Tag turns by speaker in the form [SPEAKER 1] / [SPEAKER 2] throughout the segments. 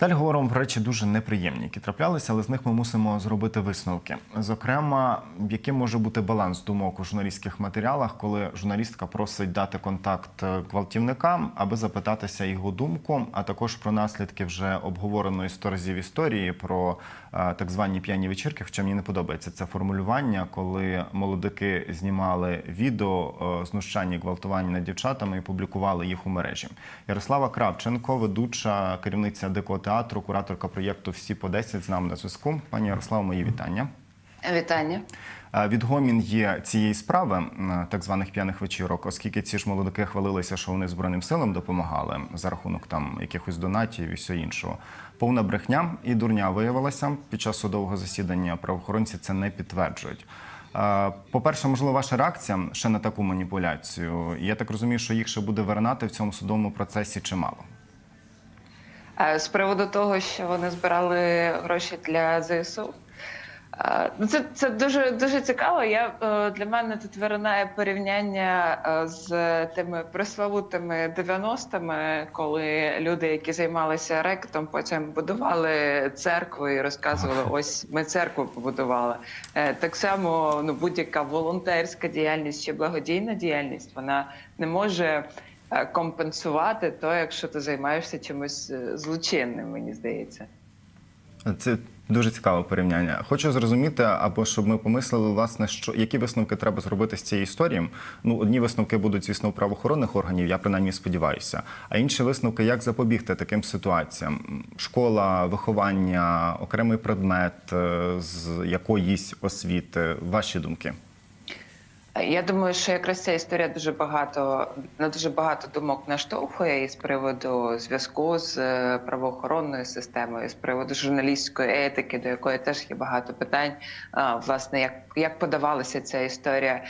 [SPEAKER 1] Далі говоримо про речі дуже неприємні, які траплялися, але з них ми мусимо зробити висновки. Зокрема, яким може бути баланс думок у журналістських матеріалах, коли журналістка просить дати контакт е, гвалтівникам, аби запитатися його думку, а також про наслідки вже обговореної сто разів історії про е, так звані п'яні вечірки. Хоча мені не подобається це формулювання, коли молодики знімали відео е, знущання, гвалтування над дівчатами і публікували їх у мережі. Ярослава Кравченко, ведуча керівниця дикого театру, кураторка проєкту Всі по 10 з нами на зв'язку. Пані Ярославо, мої вітання.
[SPEAKER 2] Вітання.
[SPEAKER 1] Е, Відгомін є цієї справи так званих п'яних вечірок, оскільки ці ж молодики хвалилися, що вони збройним силам допомагали за рахунок там якихось донатів і все іншого. Повна брехня і дурня виявилася під час судового засідання. Правоохоронці це не підтверджують. Е, По-перше, можливо, ваша реакція ще на таку маніпуляцію. Я так розумію, що їх ще буде виринати в цьому судовому процесі чимало.
[SPEAKER 2] Е, З приводу того, що вони збирали гроші для ЗСУ. е, Ну, це, це дуже дуже цікаво. Я е, для мене тут виринає порівняння з тими пресловутими 90-ми, коли люди, які займалися ректом, потім будували церкву і розказували: ось ми церкву побудували. Так само ну, будь-яка волонтерська діяльність чи благодійна діяльність вона не може компенсувати то, якщо ти займаєшся чимось е, злочинним, мені здається.
[SPEAKER 1] Це дуже цікаве порівняння. Хочу зрозуміти, або щоб ми помислили, власне, що які висновки треба зробити з цієї історії. Ну, одні висновки будуть, звісно, у правоохоронних органів, я принаймні сподіваюся. А інші висновки, як запобігти таким ситуаціям: школа, виховання, окремий предмет е, з якоїсь освіти. Ваші думки?
[SPEAKER 2] Я думаю, що якраз ця історія дуже багато на дуже багато думок наштовхує і з приводу зв'язку з е, правоохоронною системою, з приводу журналістської етики, до якої теж є багато питань. Власне, як, як подавалася ця історія.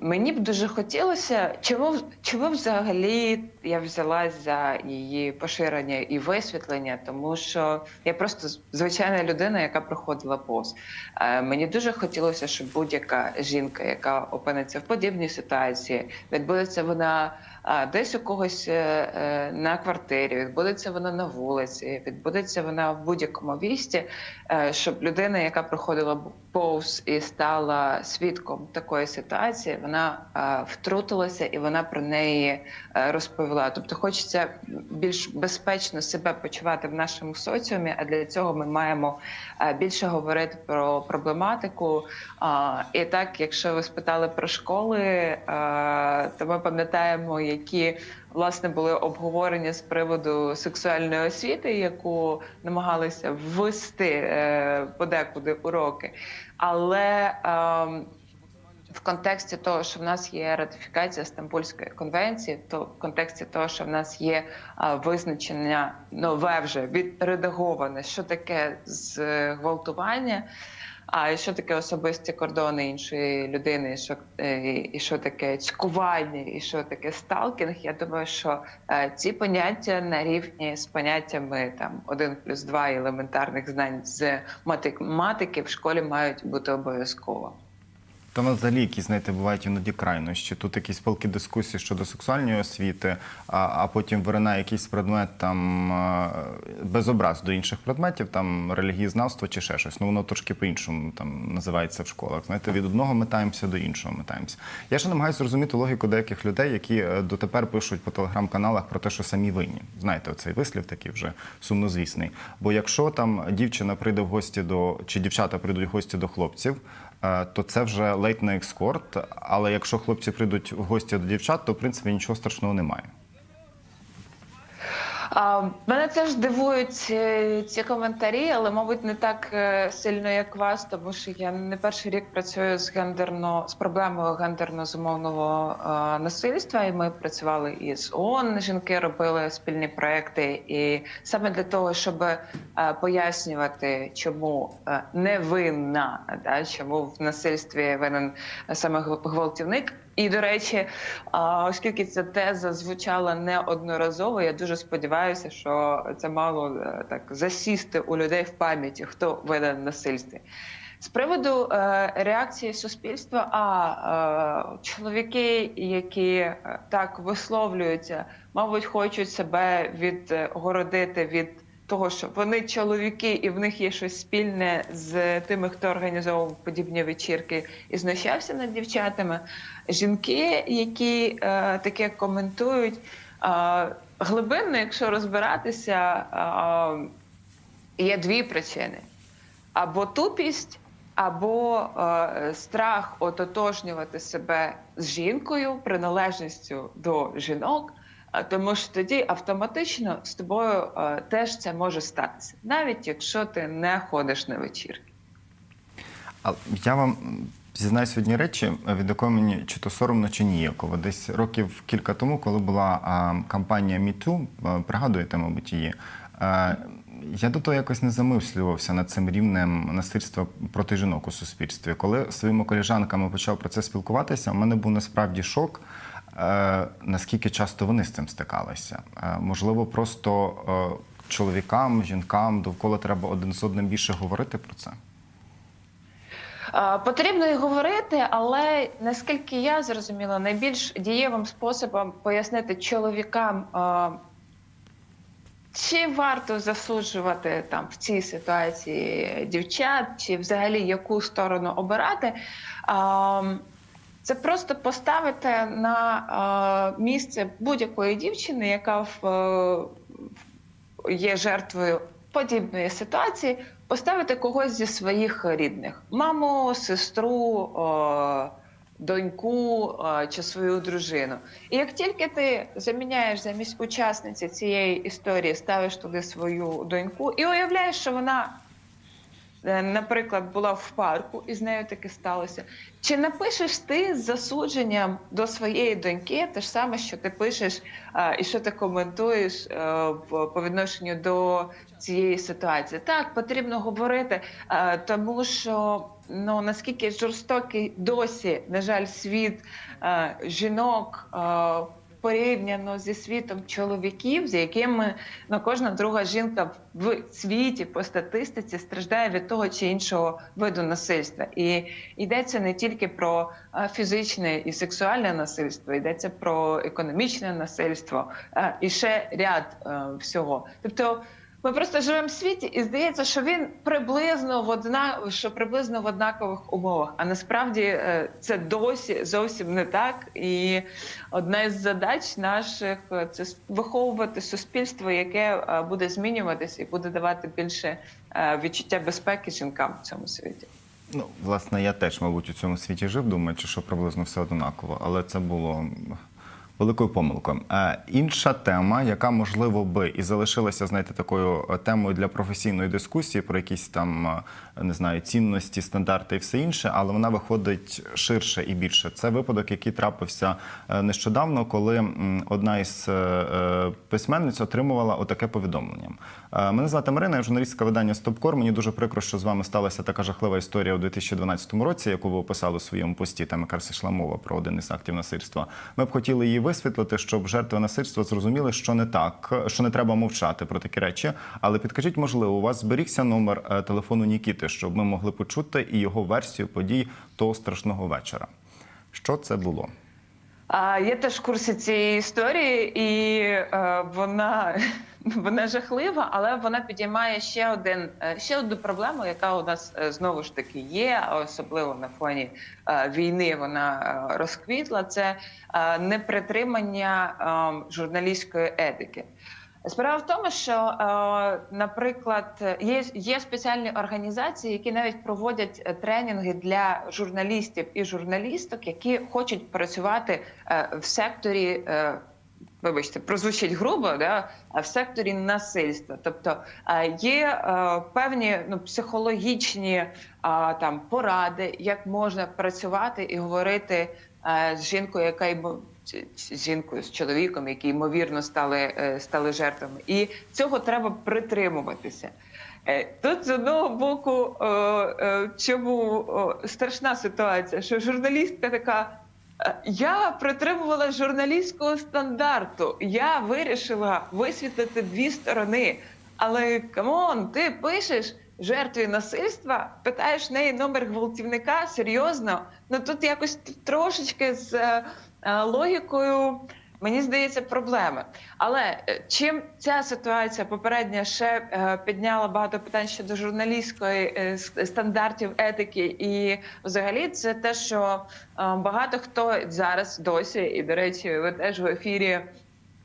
[SPEAKER 2] Мені б дуже хотілося, чому, чому взагалі я взялась за її поширення і висвітлення, тому що я просто звичайна людина, яка проходила повз. Е, Мені дуже хотілося, щоб будь-яка жінка, яка опиниться в подібній ситуації, відбудеться вона десь у когось е, е, на квартирі, відбудеться вона на вулиці, відбудеться вона в будь-якому місті, щоб людина, яка проходила повз і стала свідком такої ситуації, вона втрутилася і вона про неї е, розповіла. Тобто, хочеться більш безпечно себе почувати в нашому соціумі, а для цього ми маємо е, більше говорити про проблематику. І так, якщо ви спитали про школи, е, то ми пам'ятаємо, які власне були обговорення з приводу сексуальної освіти, яку намагалися ввести е, подекуди уроки. Але ем, в контексті того, що в нас є ратифікація Стамбульської конвенції, то в контексті того, що в нас є визначення нове вже відредаговане, що таке з е. А і що таке особисті кордони іншої людини, і що, е, і що таке цькування, і що таке сталкінг? Я думаю, що е, ці поняття на рівні з поняттями там 1 плюс 2 елементарних знань з математики в школі мають бути обов'язково.
[SPEAKER 1] Та нас взагалі якісь, знаєте, бувають іноді крайнощі. Тут якісь палки дискусії щодо сексуальної освіти, а, а потім виринає якийсь предмет там без образ до інших предметів, там релігієзнавство чи ще щось. Ну воно трошки по-іншому там називається в школах. Знаєте, від одного метаємося до іншого метаємося. Я ще намагаюся зрозуміти логіку деяких людей, які е, дотепер пишуть по телеграм-каналах про те, що самі винні. Знаєте, оцей вислів такий вже сумнозвісний. Бо якщо там дівчина прийде в гості до чи дівчата прийдуть в гості до хлопців. Е, То це вже лейтний екскорт. Але якщо хлопці прийдуть в гості до дівчат, то в принципі нічого страшного немає.
[SPEAKER 2] Мене теж дивують е, ці коментарі, але, мабуть, не так е, сильно, як вас, тому що я не перший рік працюю з гендерно з проблемою гендерно-зумовного е, насильства. І ми працювали із ООН, Жінки робили спільні проекти, і саме для того, щоб пояснювати, чому е, невинна, да, чому в насильстві винен саме гвалтівник. І до речі, оскільки ця теза звучала неодноразово, я дуже сподіваюся, що це мало е, так засісти у людей в пам'яті, хто винен насильстві. З приводу е, реакції суспільства, а е, чоловіки, які так висловлюються, мабуть, хочуть себе відгородити від того, що вони чоловіки, і в них є щось спільне з тими, хто організовував подібні вечірки і знущався над дівчатами. Жінки, які е, таке коментують, е, глибинно, якщо розбиратися, е, є дві причини або тупість, або е, страх ототожнювати себе з жінкою, приналежністю до жінок. Тому що тоді автоматично з тобою теж це може статися, навіть якщо ти не ходиш на вечірки.
[SPEAKER 1] Я вам зізнаюсь в одній речі, від якої мені чи то соромно, чи ніяково. Десь років кілька тому, коли була кампанія MeToo, пригадуєте, мабуть, її. я до того якось не замислювався над цим рівнем насильства проти жінок у суспільстві. Коли своїми коліжанками почав про це спілкуватися, у мене був насправді шок, наскільки часто вони з цим стикалися. Е, можливо, просто е, чоловікам, жінкам довкола треба один з одним більше говорити про це.
[SPEAKER 2] Е, Потрібно і говорити, але наскільки я зрозуміла, найбільш дієвим способом пояснити чоловікам, е, чи варто засуджувати там в цій ситуації дівчат, чи взагалі яку сторону обирати. Це просто поставити на місце будь-якої дівчини, яка в, е, є жертвою подібної ситуації, поставити когось зі своїх рідних: маму, сестру, е, доньку е, чи свою дружину. І як тільки ти заміняєш замість учасниці цієї історії, ставиш туди свою доньку і уявляєш, що вона. Е, Наприклад, була в парку і з нею таке сталося. Чи напишеш ти з засудженням до своєї доньки те ж саме, що ти пишеш і що ти коментуєш е, по відношенню до цієї ситуації? Так, потрібно говорити, е, тому що ну наскільки жорстокий досі, на жаль, світ жінок. Порівняно зі світом чоловіків, з якими ну, кожна друга жінка в світі по статистиці страждає від того чи іншого виду насильства. І йдеться не тільки про е, фізичне і сексуальне насильство, йдеться про економічне насильство е, і ще ряд е, всього. Тобто. Ми просто живемо в світі, і здається, що він приблизно в одна що приблизно в однакових умовах. А насправді е, це досі зовсім не так. І одна із задач наших це виховувати суспільство, яке е, буде змінюватися і буде давати більше е, відчуття безпеки жінкам в цьому світі.
[SPEAKER 1] Ну, власне, я теж, мабуть, у цьому світі жив, думаючи, що приблизно все однаково, але це було великою помилкою. Е, інша тема, яка можливо би і залишилася, знаєте, такою е, темою для професійної дискусії про якісь там е, не знаю цінності, стандарти і все інше, але вона виходить ширше і більше. Це випадок, який трапився нещодавно, коли одна із письменниць отримувала отаке повідомлення. Мене звати Марина, я журналістка видання Стопкор. Мені дуже прикро, що з вами сталася така жахлива історія у 2012 році, яку ви описали у своєму пості. Там якраз йшла мова про один із актів насильства. Ми б хотіли її висвітлити, щоб жертви насильства зрозуміли, що не так, що не треба мовчати про такі речі. Але підкажіть, можливо, у вас зберігся номер е, телефону Нікіти, щоб ми могли почути і його версію подій того страшного вечора. Що це було?
[SPEAKER 2] А я теж в курсі цієї історії, і е, вона, вона жахлива, але вона підіймає ще один е, ще одну проблему, яка у нас е, знову ж таки є, особливо на фоні е, війни вона е, розквітла. Це е, непритримання е, журналістської етики. Справа в тому, що, е, наприклад, є, спеціальні організації, які навіть проводять е, тренінги для журналістів і журналісток, які хочуть працювати е, в секторі. Вибачте, прозвучить грубо, да, в секторі насильства. Тобто є певні ну, психологічні там поради, як можна працювати і говорити з жінкою, яка жінкою, з чоловіком, які ймовірно стали, е, стали жертвами. І цього треба притримуватися. Е, Тут з одного боку, е, чому страшна ситуація, що журналістка така. «Е, Я притримувала журналістського стандарту. Я вирішила висвітлити дві сторони. Але камон, ти пишеш жертві насильства, питаєш неї номер гвалтівника, серйозно. Ну тут якось трошечки з логікою. Мені здається, проблеми. Але е, чим ця ситуація попередня ще е, підняла багато питань щодо журналістської е, стандартів етики, і взагалі це те, що е, багато хто зараз досі, і до речі, ви теж в ефірі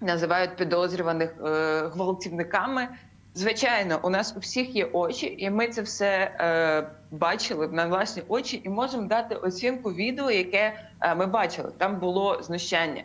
[SPEAKER 2] називають підозрюваних е, гвалтівниками. Звичайно, у нас у всіх є очі, і ми це все е, бачили на власні очі, і можемо дати оцінку відео, яке е, ми бачили. Там було знущання.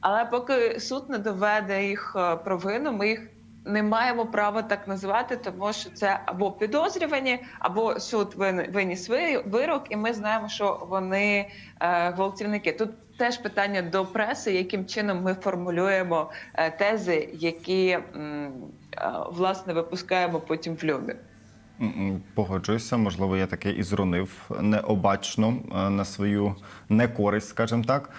[SPEAKER 2] Але поки суд не доведе їх е, провину, ми їх не маємо права так називати, тому що це або підозрювані, або суд виніс ви- вирок, і ми знаємо, що вони е, гвалтівники. Тут теж питання до преси, яким чином ми формулюємо е, тези, які м, власне випускаємо потім в люди.
[SPEAKER 1] Погоджуюся, можливо, я таке і зрунив необачно е, на свою некористь, скажімо так.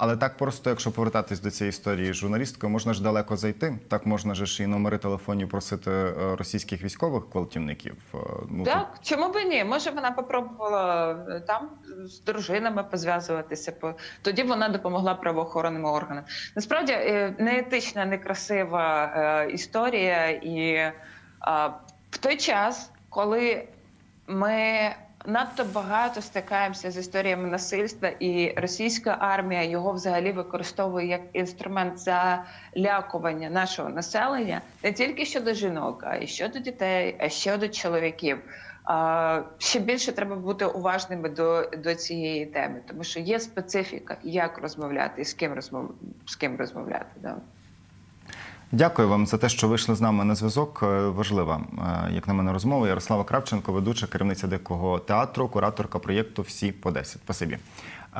[SPEAKER 1] Але так просто, якщо повертатись до цієї історії з журналісткою, можна ж далеко зайти. Так можна ж і номери телефонів просити е, російських військових гвалтівників. Е, Ну, тут-
[SPEAKER 2] Так, чому б ні? Може, вона попробувала е, там з дружинами позв'язуватися. по- Тоді вона допомогла правоохоронним органам. Насправді неетична, некрасива історія, і в той час, коли ми надто багато стикаємося з історіями насильства, і російська армія його взагалі використовує як інструмент залякування нашого населення не тільки щодо жінок, а й щодо дітей, а щодо чоловіків. Ще більше треба бути уважними до, до цієї теми, тому що є специфіка, як розмовляти і з ким розмов з ким розмовляти. Да.
[SPEAKER 1] Дякую вам за те, що вийшли з нами на зв'язок. Е, Важлива, е, як на мене, розмова. Ярослава Кравченко, ведуча, керівниця дикого театру, кураторка проєкту Всі по 10. Спасибі.